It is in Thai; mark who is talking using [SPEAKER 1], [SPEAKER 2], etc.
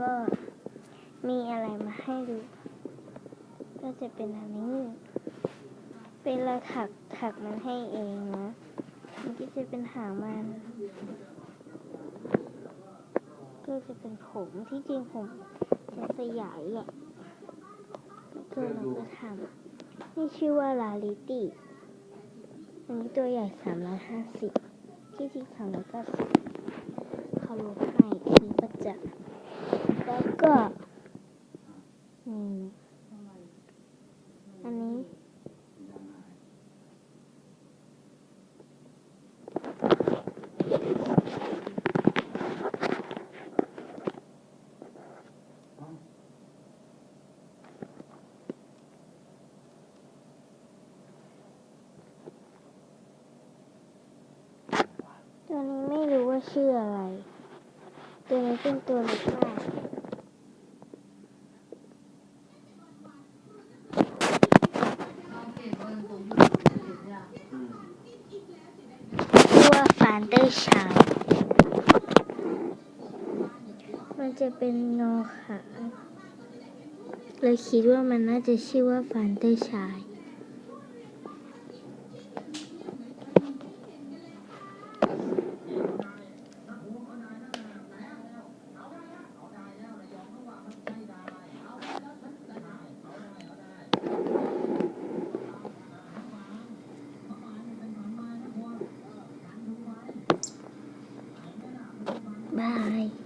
[SPEAKER 1] ก็มีอะไรมาให้ดู ก็จะเป็นอันนี้ เป็นเราถักถักมันให้เองนะมันก็จะเป็นหางมัน ก็จะเป็นผมที่จริงผมจะสยายแหละก็เราก็ทำนี่ชื่อว่าลาลิตี้อันนี้ตัวใหญ่สามร้อยห้าสิบที่จริงสามร้อยเก้าสิบเขาลดให้คือประจักษ์แล้วก็ อืมอันนี้ ตัวนี้ไม่รู้ว่าชื่ออะไร ตัวนี้เป็นตัวเล็กมาก ชื่อว่าฟานเตอร์ชายมันจะเป็นงอขาเลยคิดว่ามันน่าจะชื่อว่าฟานเตอร์ชาย Bye.